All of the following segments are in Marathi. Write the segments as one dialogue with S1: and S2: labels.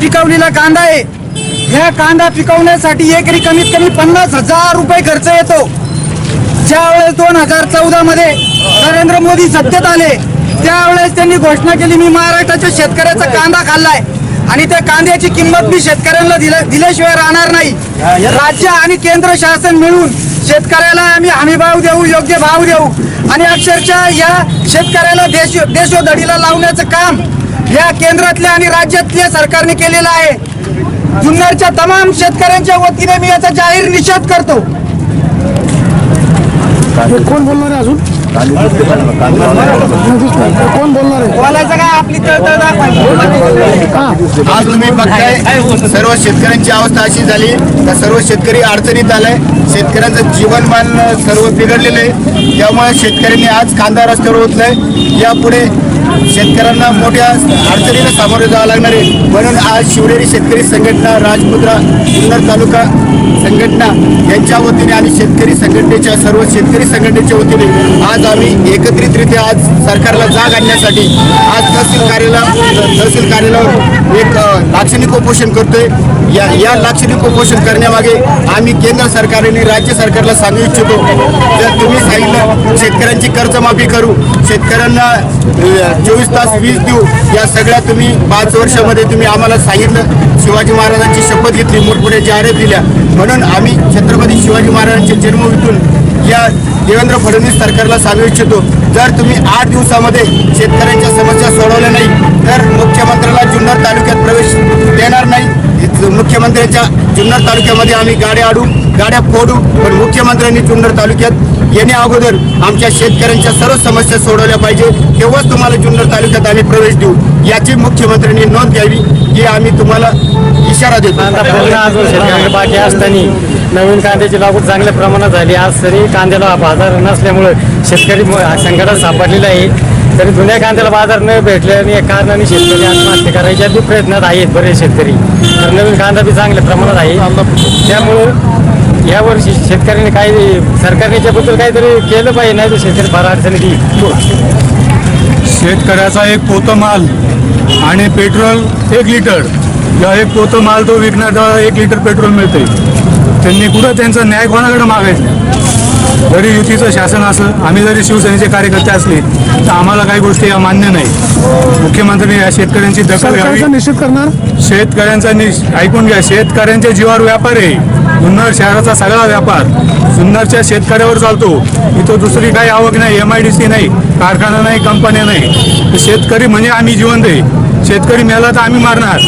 S1: पिकवलेला कांदा आहे. ह्या कांदा पिकवण्यासाठी एकरी कमीत कमी पन्नास हजार रुपये खर्च येतो. ज्यावेळेस दोन हजार चौदा मध्ये नरेंद्र मोदी सत्तेत आले त्यावेळेस त्यांनी घोषणा केली मी महाराष्ट्राच्या शेतकऱ्याचा कांदा खाल्लाय. आणि त्या कांद्याची किंमत मी शेतकऱ्यांना दिल्या दिल्याशिवाय राहणार नाही. राज्य आणि केंद्र शासन मिळून शेतकऱ्याला आम्ही हमी भाव देऊ योग्य भाव देऊ. आणि अक्षरशः या शेतकऱ्याला देश देशोधडीला लावण्याचं काम या केंद्रातल्या आणि राज्यातल्या सरकारने केलेलं आहे. जुन्नरच्या तमाम शेतकऱ्यांच्या वतीने मी याचा जाहीर निषेध करतो.
S2: कोण बोलणार आहे अजून? कोण बोलणार आहे
S1: बोलायचं काय आपली तळतळ
S3: आज तुम्ही बघताय सर्व शेतकऱ्यांची अवस्था अशी झाली. का सर्व शेतकरी अडचणीत आलाय. शेतकऱ्यांचं जीवनमान सर्व बिघडलेलं आहे. त्यामुळे शेतकऱ्यांनी आज कांदा रस्त्यावर होतलाय यापुढे शेतकऱ्यांना मोठ्या अडचणीला सामोरे जावं लागणार आहे. म्हणून आज शिवनेरी शेतकरी संघटना राजपुत्रा जुन्नर तालुका संघटना यांच्या वतीने आणि शेतकरी संघटनेच्या सर्व शेतकरी संघटनेच्या वतीने आज आम्ही एकत्रितरित्या आज सरकारला जाग आणण्यासाठी आज तहसील कार्यालय तहसील कार्यालयावर एक लाक्षणिक उपोषण करतोय. या या लाक्षणिक उपोषण करण्यामागे आम्ही केंद्र सरकार आणि राज्य सरकारला सांगू इच्छितो जर तुम्ही सांगितलं शेतकऱ्यांची कर्जमाफी करू शेतकऱ्यांना चोवीस तास वीज देऊ या सगळ्या तुम्ही पाच वर्षामध्ये तुम्ही आम्हाला सांगितलं. शिवाजी महाराजांची शपथ घेतली मोठमोठ्या जाहिरात दिल्या. म्हणून आम्ही छत्रपती शिवाजी महाराजांच्या जन्मभूमीतून या देवेंद्र फडणवीस सरकारला सांगू इच्छितो जर तुम्ही आठ दिवसामध्ये शेतकऱ्यांच्या समस्या सोडवल्या नाही तर मुख्यमंत्र्याला जुन्नर तालुक्यात प्रवेश देणार नाही. मुख्यमंत्र्यांच्या जुन्नर तालुक्यामध्ये आम्ही गाड्या आडू गाड्या फोडू पण मुख्यमंत्र्यांनी जुन्नर तालुक्यात येणे अगोदर आमच्या शेतकऱ्यांच्या सर्व समस्या सोडवल्या पाहिजे तेव्हाच तुम्हाला जुन्नर तालुक्यात आम्ही प्रवेश देऊ. याची मुख्यमंत्र्यांनी नोंद घ्यावी की आम्ही तुम्हाला इशारा देतो.
S4: कांदा पूर्ण अजून शेतकऱ्याकडे बाकी असताना नवीन कांद्याची लागवड चांगल्या प्रमाणात झाली. आज तरी कांद्याला बाजार नसल्यामुळे शेतकरी म- संकटात सापडलेला आहे. तरी जुन्या कांद्याला बाजार न भेटल्याने या कारणाने शेतकरी आत्महत्या करायच्या बी प्रयत्नात आहेत बरेच शेतकरी. तर नवीन कांदा बी चांगल्या प्रमाणात आहे. त्यामुळं यावर्षी शेतकऱ्याने काही सरकारने याच्याबद्दल काहीतरी केलं पाहिजे नाही तर शेतकरी फार अडचणीत येईल.
S5: शेतकऱ्याचा एक पोतं माल आणि पेट्रोल एक लिटर. या एक पोतं माल तो विकण्याचा एक लिटर पेट्रोल मिळते त्यांनी कुठं त्यांचा न्याय कोणाकडे मागायचा? जरी युतीचं शासन असं आम्ही जरी शिवसेनेचे कार्यकर्ते असले तर आम्हाला काही गोष्टी या मान्य नाही. मुख्यमंत्र्यांनी या शेतकऱ्यांची दखल घ्यावी.
S2: निषेध करणार?
S5: शेतकऱ्यांचा निश ऐकून घ्या शेतकऱ्यांच्या जीवावर व्यापार आहे. जुन्नर शहराचा सगळा व्यापार. जुन्नरच्या शेतकऱ्यावर चालतो. इथं दुसरी काही आवक नाही एम आय डी सी नाही कारखाना नाही कंपन्या नाही. शेतकरी म्हणजे आम्ही जिवंत आहे. शेतकरी मेला तर आम्ही मारणार.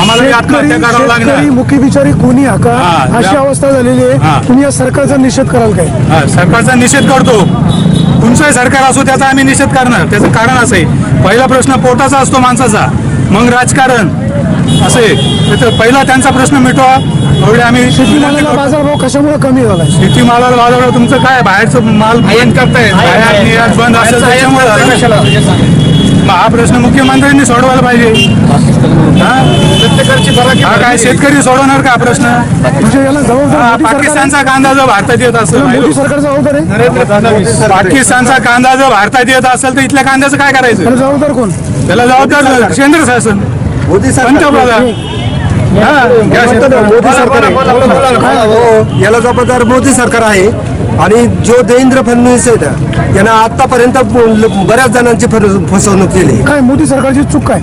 S5: आम्हाला आत्महत्या करावं लागणार.
S2: मुखी बिचारी कोणी हाका अशी अवस्था झालेली. आहे. तुम्ही या सरकारचा निषेध कराल काय?
S5: हा, सरकारचा निषेध करतो. तुमचंही सरकार असो त्याचा आम्ही निषेध करणार. त्याचं कारण असं आहे. पहिला प्रश्न पोटाचा असतो माणसाचा. मग राजकारण. असं आहे. तर पहिला त्यांचा प्रश्न मिटवा. एवढे आम्ही
S2: शेतीमालाला बाजारभाव कशामुळे कमी झालाय
S5: शेतीमालाला बाजारात तुमचं काय? बाहेरचं माल बंद करताय. आयात निर्यात बंद असेल त्याच्यामुळे झालं. मग हा प्रश्न मुख्यमंत्र्यांनी सोडवायला पाहिजे. हा? हा काय शेतकरी सोडवणार का हा प्रश्न?
S2: म्हणजे याला
S5: हा,
S2: जबाबदार मोदी सरकार
S5: पाकिस्तानचा कांदा जो भारतात येत.
S2: मोदी
S5: असेल
S2: सरकार जबाबदार आहे.
S5: पाकिस्तानचा कांदा जर भारतात येत असेल तर इथल्या कांद्याचं काय करायचं?
S2: त्याला जबाबदार कोण?
S5: त्याला जबाबदार केंद्र शासन.
S1: मोदी
S5: पंतप्रधान. या शेतात-
S6: मोदी सरकार आहे. हो याला जबाबदार मोदी सरकार आहे. आणि जो देवेंद्र फडणवीस आहेत यांना आतापर्यंत बऱ्याच जणांची फसवणूक केली.
S2: काय मोदी सरकारची चूक काय?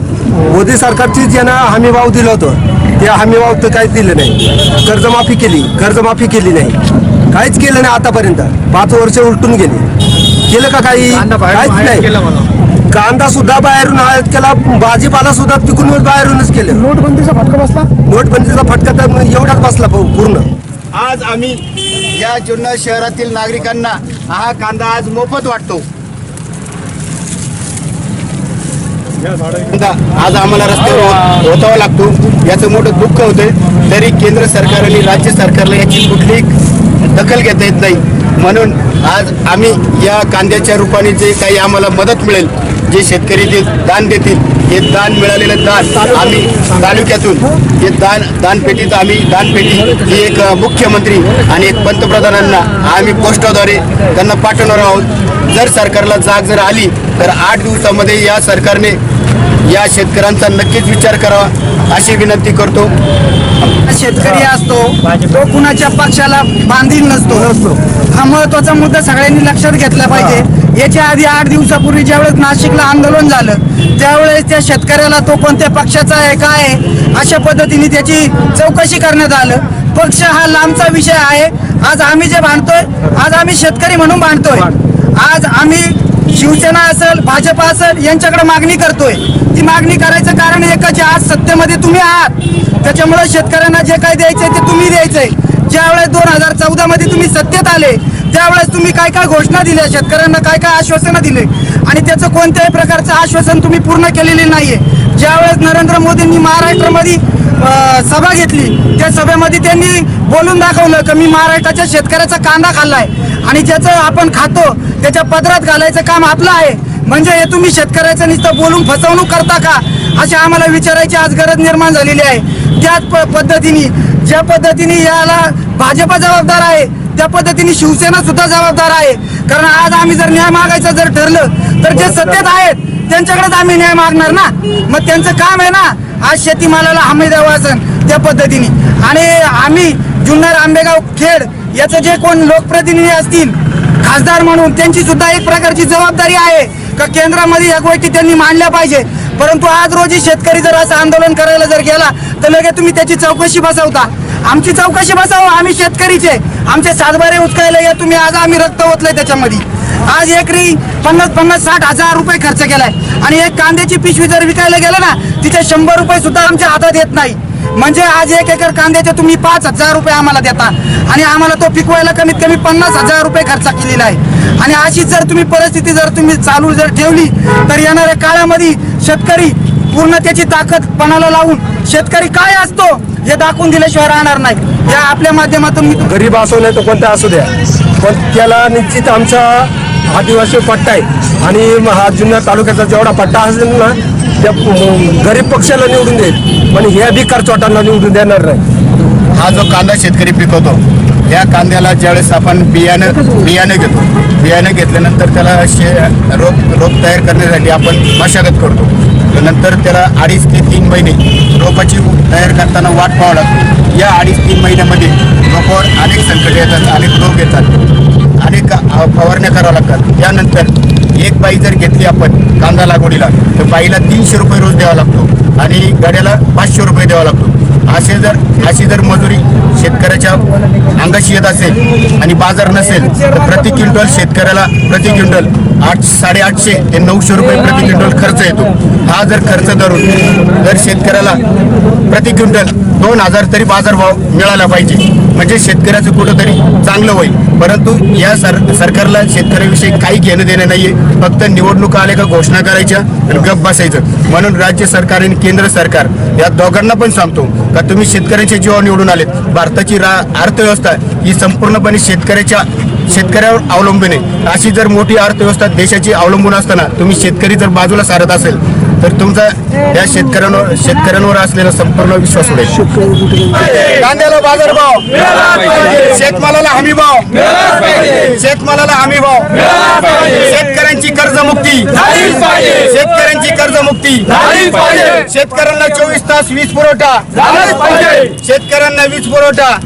S6: मोदी सरकारची ज्यांना हमी भाव दिला होतं त्या हमी भाव तर काहीच दिलं नाही. कर्जमाफी केली कर्जमाफी केली नाही. काहीच केलं नाही आतापर्यंत. पाच वर्ष उलटून गेली. केलं का काही? काहीच नाही. कांदा सुद्धा बाहेरून आयात केला भाजीपाला सुद्धा तिकडून बाहेरूनच केलं.
S2: नोटबंदीचा फटका बसला?
S6: नोटबंदीचा फटका तर एवढाच बसला पूर्ण.
S3: आज आम्ही या जुन्नर शहरातील नागरिकांना हा कांदा आज मोफत वाटतो. आज आम्हाला रस्त्यावर हो- होतावा लागतो. याचं मोठं दुःख होतं तरी केंद्र सरकार आणि राज्य सरकारला याची कुठलीही दखल घेता येत नाही. म्हणून आज आम्ही या कांद्याच्या रूपाने जे काही आम्हाला मदत मिळेल जे शेतकरी जे दान देतील हे दान मिळालेलं दान आम्ही तालुक्यातून हे दान दानपेटीत आम्ही दानपेटी ही एक मुख्यमंत्री आणि एक पंतप्रधानांना आम्ही पोस्टाद्वारे त्यांना पाठवणार आहोत. जर सरकारला जाग जर आली तर आठ दिवसामध्ये या सरकारने या शेतकऱ्यांचा नक्कीच विचार करावा अशी विनंती करतो.
S1: शेतकरी असतो तो कुणाच्या पक्षाला बांधील नसतो हा महत्त्वाचा मुद्दा सगळ्यांनी लक्षात घेतला पाहिजे. याच्या आधी आठ दिवसापूर्वी ज्यावेळेस नाशिकला आंदोलन झालं त्यावेळेस त्या शेतकऱ्याला तो कोणत्या पक्षाचा आहे काय आहे अशा पद्धतीने त्याची चौकशी करण्यात आलं. पक्ष हा लांबचा विषय आहे. आज आम्ही जे भांडतोय आज आम्ही शेतकरी म्हणून भांडतोय आज आम्ही शिवसेना असेल भाजप असेल यांच्याकडे मागणी करतोय. ती मागणी करायचं कारण एकच आज सत्तेमध्ये तुम्ही आहात. त्याच्यामुळे शेतकऱ्यांना जे काय द्यायचंय ते तुम्ही द्यायचंय. ज्यावेळेस दोन हजार चौदा मध्ये तुम्ही सत्तेत आले त्यावेळेस तुम्ही काय काय घोषणा दिल्या शेतकऱ्यांना काय काय आश्वासनं दिले? आणि त्याचं कोणत्याही प्रकारचं आश्वासन तुम्ही पूर्ण केलेले नाहीये. ज्यावेळेस नरेंद्र मोदींनी महाराष्ट्रामध्ये सभा घेतली त्या सभेमध्ये त्यांनी बोलून दाखवलं की मी महाराष्ट्राच्या शेतकऱ्याचा कांदा खाल्लाय. आणि ज्याचं आपण खातो त्याच्या पदरात घालायचं काम आपलं आहे. म्हणजे हे तुम्ही शेतकऱ्याचं नुसतं बोलून फसवणूक करता का? अशी आम्हाला विचारायची आज गरज निर्माण झालेली आहे. त्याच प- पद्धतीने ज्या पद्धतीने याला भाजप जबाबदार आहे त्या पद्धतीने शिवसेना सुद्धा जबाबदार आहे. कारण आज आम्ही जर न्याय मागायचं जर ठरलं तर जे सत्तेत आहेत त्यांच्याकडेच आम्ही न्याय मागणार ना? मग त्यांचं काम आहे ना आज शेतीमालाला हमी द्यावं त्या पद्धतीने. आणि आम्ही जुन्नर आंबेगाव खेड याचं जे कोण लोकप्रतिनिधी असतील खासदार म्हणून त्यांची सुद्धा एक प्रकारची जबाबदारी आहे का केंद्रामध्ये या गोष्टी त्यांनी मांडल्या पाहिजे? परंतु आज रोजी शेतकरी जर असं आंदोलन करायला जर गेला तर लगेच तुम्ही त्याची चौकशी बसवता. आमची चौकशी बसवा आम्ही शेतकरीचे. आमचे सातबारे उचकायला या तुम्ही आज आम्ही रक्त ओतलंय त्याच्यामध्ये. आज एकरी पन्नास पन्नास साठ हजार रुपये खर्च केलाय. आणि एक कांद्याची पिशवी जर विकायला गेलं ना तिथे शंभर रुपये सुद्धा आमच्या हातात येत नाही. म्हणजे आज एक एकर कांद्याचे तुम्ही पाच हजार रुपये आम्हाला देता. आणि आम्हाला तो पिकवायला कमीत कमी पन्नास हजार रुपये खर्च केलेला आहे. आणि अशीच जर तुम्ही परिस्थिती जर तुम्ही चालू जर ठेवली तर येणाऱ्या काळामध्ये शेतकरी पूर्ण त्याची ताकद पणाला लावून शेतकरी काय असतो हे दाखवून दिल्याशिवाय राहणार नाही. या आपल्या माध्यमातून मी
S6: गरीब असू नये तो कोणता असू द्या. पण त्याला निश्चित आमचा आदिवासी पट्टा आहे. आणि हा जुन्या तालुक्याचा जेवढा पट्टा असेल ना त्या गरीब पक्षाला निवडून देईल. पण ह्या बी करचोटांना निवडून देणार नाही.
S3: हा जो कांदा शेतकरी पिकवतो या कांद्याला ज्यावेळेस आपण बियाणं बियाणं घेतो बियाणं घेतल्यानंतर त्याला शे रोप रोप तयार करण्यासाठी आपण मशागत करतो. नंतर त्याला अडीच ते तीन महिने रोपाची तयार करताना वाट पाहावं लागतो. या अडीच तीन महिन्यामध्ये रोपावर अनेक संकट येतात अनेक रोग येतात. अनेक फवारण्या कराव्या लागतात. त्यानंतर एक बाई जर घेतली आपण कांदा लागवडीला तर बाईला तीनशे रुपये रोज द्यावा लागतो आणि गड्याला पाचशे रुपये द्यावा लागतो. असे जर अशी जर मजुरी शेतकऱ्याच्या अंगाशी येत असेल आणि बाजार नसेल तर प्रति क्विंटल शेतकऱ्याला प्रति क्विंटल आठ साडेआठशे ते नऊशे रुपये प्रति क्विंटल खर्च येतो. हा जर खर्च धरून जर शेतकऱ्याला प्रति क्विंटल दोन हजार तरी बाजारभाव मिळाला पाहिजे. म्हणजे शेतकऱ्याचं कुठंतरी चांगलं होईल. परंतु या सर सरकारला शेतकऱ्याविषयी काही घेणं देणं नाहीये. फक्त निवडणुका आल्या का घोषणा करायच्या आणि गप बसायचं. म्हणून राज्य सरकार आणि केंद्र सरकार या दोघांना पण सांगतो का तुम्ही शेतकऱ्यांचे जीवावर निवडून आलेत. भारताची रा अर्थव्यवस्था ही संपूर्णपणे शेतकऱ्याच्या शेतकऱ्यावर अवलंबून आहे. अशी जर मोठी अर्थव्यवस्था देशाची अवलंबून असताना तुम्ही शेतकरी जर बाजूला सारत असेल तर तुमचा या शेतकऱ्यांवर शेतकऱ्यांवर असलेला संपूर्ण विश्वास उडेल. कांद्याला बाजारभाव शेतमालाला हमी भाव. शेतमालाला हमी भाव. शेतकऱ्यांची कर्जमुक्ती. शेतकऱ्यांची कर्जमुक्ती. शेतकऱ्यांना चोवीस तास वीज पुरवठा. शेतकऱ्यांना वीज पुरवठा.